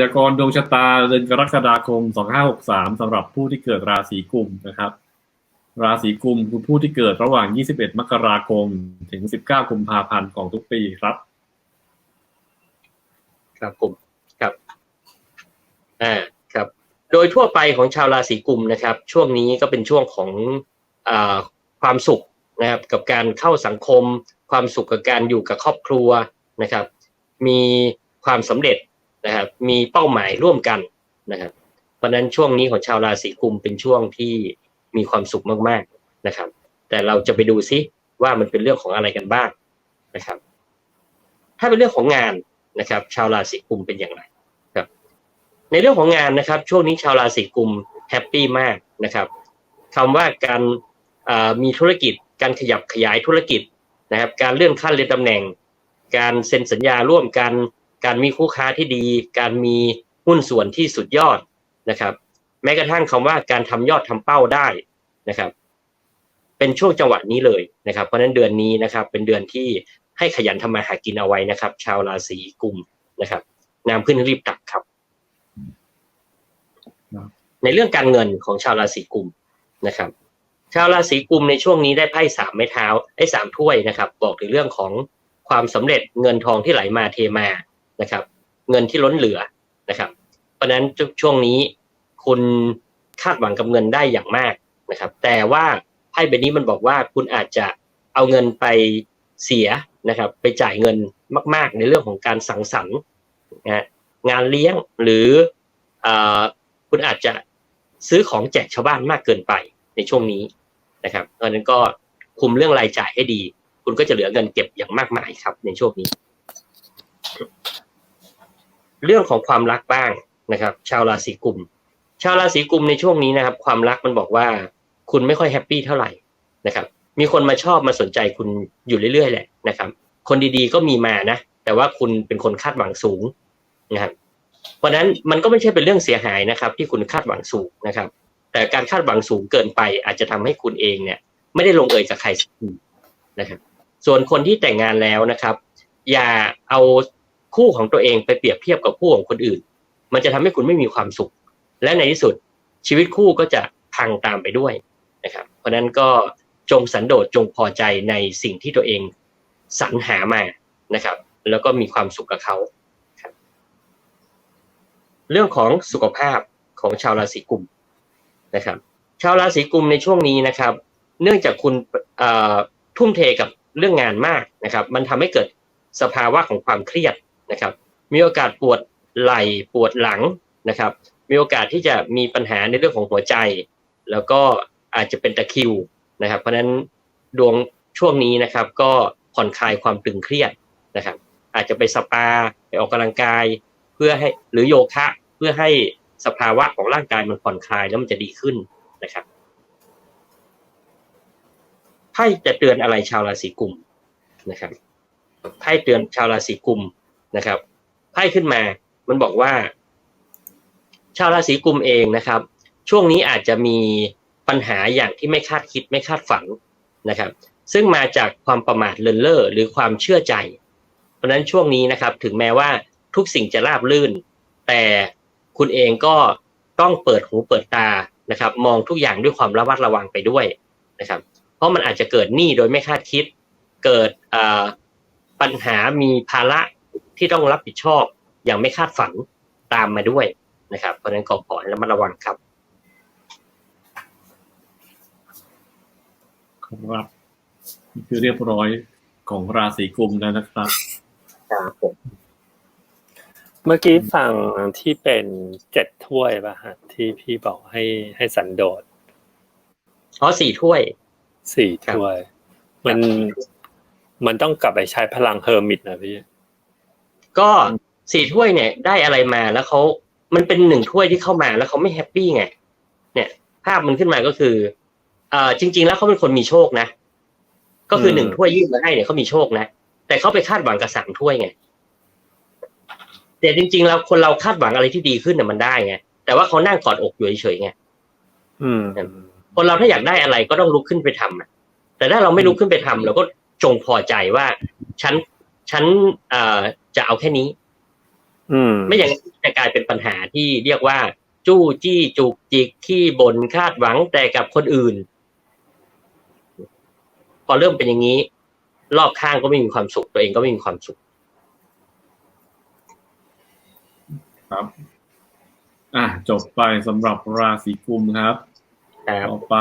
ยากรณ์ดวงชะตาเดือนกรกฎาคม 2563สำหรับผู้ที่เกิดราศีกุมนะครับ ราศีกุมคือผู้ที่เกิดระหว่าง 21 มกราคม ถึง 19 กุมภาพันธ์ของทุกปีครับ ครับผมครับอ่าครับ โดยทั่วไปของชาวราศีกุมนะครับ ช่วงนี้ก็เป็นช่วงของอาความสุขนะครับ กับการเข้าสังคม ความสุขกับการอยู่กับครอบครัวนะครับ มีความสำเร็จ นะครับมีเป้าหมายร่วมกันนะครับเพราะฉะนั้นช่วงนี้ของชาวราศีกุมเป็นช่วงที่มีความสุขมากๆนะครับ แต่เราจะไปดูซิว่ามันเป็นเรื่องของอะไรกันบ้างนะครับ ถ้าเป็นเรื่องของงานนะครับ ชาวราศีกุมเป็นอย่างไรครับ ในเรื่องของงานนะครับ ช่วงนี้ชาวราศีกุมแฮปปี้มากนะครับคำว่าการมีธุรกิจ การขยับขยายธุรกิจนะครับ การเลื่อนขั้นเลื่อนตำแหน่ง การเซ็นสัญญาร่วมกัน การมีคู่ค้าที่ดี การมีหุ้นส่วนที่สุดยอดนะครับ แม้กระทั่งคำว่าการทำยอดทำเป้าได้นะครับ เป็นช่วงจังหวะนี้เลยนะครับ เพราะฉะนั้นเดือนนี้นะครับ เป็นเดือนที่ให้ขยันทำมาหากินเอาไว้นะครับ ชาวราศีกุมนะครับน้ำขึ้นรีบตักครับครับในเรื่องการเงินของชาวราศีกุมนะครับ ชาวราศีกุมในช่วงนี้ได้ไพ่สามไม้เท้าไอ้สามถ้วยนะครับ บอกถึงเรื่องของความสำเร็จเงินทองที่ไหลมาเทมา นะครับ เงินที่ล้นเหลือนะครับ เพราะนั้นช่วงนี้คุณคาดหวังกับเงินได้อย่างมากนะครับ แต่ว่าไพ่ใบนี้มันบอกว่าคุณอาจจะเอาเงินไปเสียนะครับ ไปจ่ายเงินมาก ๆ ในเรื่องของการสังสรรค์นะงานเลี้ยงหรืออคุณอาจจะซื้อของแจกชาวบ้านมากเกินไปในช่วงนี้นะครับเพราะนั้นก็คุมเรื่องรายจ่ายให้ดี คุณก็จะเหลือเงินเก็บอย่างมากมายครับในช่วงนี้ เรื่องของความรักบ้างนะครับ ชาวราศีกุม ชาวราศีกุมในช่วงนี้นะครับ ความรักมันบอกว่าคุณไม่ค่อยแฮปปี้เท่าไหร่นะครับ มีคนมาชอบมาสนใจคุณอยู่เรื่อยๆแหละนะครับ คนดีๆก็มีมานะ แต่ว่าคุณเป็นคนคาดหวังสูงนะครับ เพราะนั้นมันก็ไม่ใช่เป็นเรื่องเสียหายนะครับ ที่คุณคาดหวังสูงนะครับ แต่การคาดหวังสูงเกินไป อาจจะทำให้คุณเองเนี่ย ไม่ได้ลงเอยกับใครสักทีนะครับ ส่วนคนที่แต่งงานแล้วนะครับ อย่าเอา คู่ของตัวเองไปเปรียบเทียบกับคู่ของคนอื่น มันจะทำให้คุณไม่มีความสุข และในที่สุดชีวิตคู่ก็จะพังตามไปด้วยนะครับ เพราะฉะนั้นก็จงสันโดษจงพอใจในสิ่งที่ตัวเองสรรหามานะครับ แล้วก็มีความสุขกับเขาเรื่องของสุขภาพของชาวราศีกุมนะครับ ชาวราศีกุมในช่วงนี้นะครับ เนื่องจากคุณทุ่มเทกับเรื่องงานมากนะครับ มันทำให้เกิดสภาวะของความเครียด นะครับ มีโอกาสปวดไหล่ปวดหลังนะครับ มีโอกาสที่จะมีปัญหาในเรื่องของหัวใจ แล้วก็อาจจะเป็นตะคิวนะครับ เพราะฉะนั้นดวงช่วงนี้นะครับ ก็ผ่อนคลายความตึงเครียดนะครับ อาจจะไปสปาไปออกกำลังกาย เพื่อให้หรือโยคะเพื่อให้สภาวะของร่างกายมันผ่อนคลายแล้วมันจะดีขึ้นนะครับไพ่จะเตือนอะไรชาวราศีกุมนะครับไพ่เตือนชาวราศีกุม นะครับไพ่ขึ้นมามันบอกว่า ชาวราศีกุมเองนะครับ ช่วงนี้อาจจะมีปัญหาอย่างที่ไม่คาดคิดไม่คาดฝันนะครับ ซึ่งมาจากความประมาทเลินเล่อหรือความเชื่อใจ เพราะฉะนั้นช่วงนี้นะครับ ถึงแม้ว่าทุกสิ่งจะราบลื่น แต่คุณเองก็ต้องเปิดหูเปิดตานะครับ มองทุกอย่างด้วยความระมัดระวังไปด้วยนะครับ เพราะมันอาจจะเกิดหนี้โดยไม่คาดคิด เกิดปัญหามีภาระ ที่ต้องรับผิดชอบอย่างไม่คาดฝันตามมาด้วยนะครับ เพราะฉะนั้นก็ขอให้ระมัดระวังครับครับนี่คือเรียบร้อยของราศีกุมแล้วนะครับครับผมเมื่อกี้ฟังที่เป็นเจ็ดถ้วยป่ะฮะที่พี่บอกให้ให้สันโดษอ๋อสี่ถ้วยสี่ครับถ้วย มันมันต้องกลับไปใช้พลังเฮอร์มิตนะพี่ ก็สี่ถ้วยเนี่ย ได้อะไรมาแล้วเขามันเป็นหนึ่งถ้วยที่เข้ามาแล้วเขาไม่แฮปปี้ไง เนี่ย ภาพมันขึ้นมาก็คือเอ่อจริง ๆ แล้วเขาเป็นคนมีโชคนะ ก็คือมหนึ่งถ้วยยื่นมาให้เนี่ยเขามีโชคนะ แต่เขาไปคาดหวังกับสามถ้วยไงแต่จริง ๆ แล้วคนเราคาดหวังอะไรที่ดีขึ้นเนี่ยมันได้ไงแต่ว่าเขานั่งกอดอกอยู่เฉยๆไงอืมคนเราถ้าอยากได้อะไรก็ต้องลุกขึ้นไปทำอะแต่ถ้าเราไม่ลุกขึ้นไปทำเราก็จงพอใจว่าฉัน ฉันเอ่อจะเอาแค่นี้อืมไม่อย่างนั้นจะกลายเป็นปัญหาที่เรียกว่า จู้จี้จุกจิกขี้บ่นคาดหวังแต่กับคนอื่น พอเริ่มเป็นอย่างนี้ รอบข้างก็ไม่มีความสุข ตัวเองก็ไม่มีความสุข ครับ อะจบไปสำหรับราศีกุมครับครับต่อไป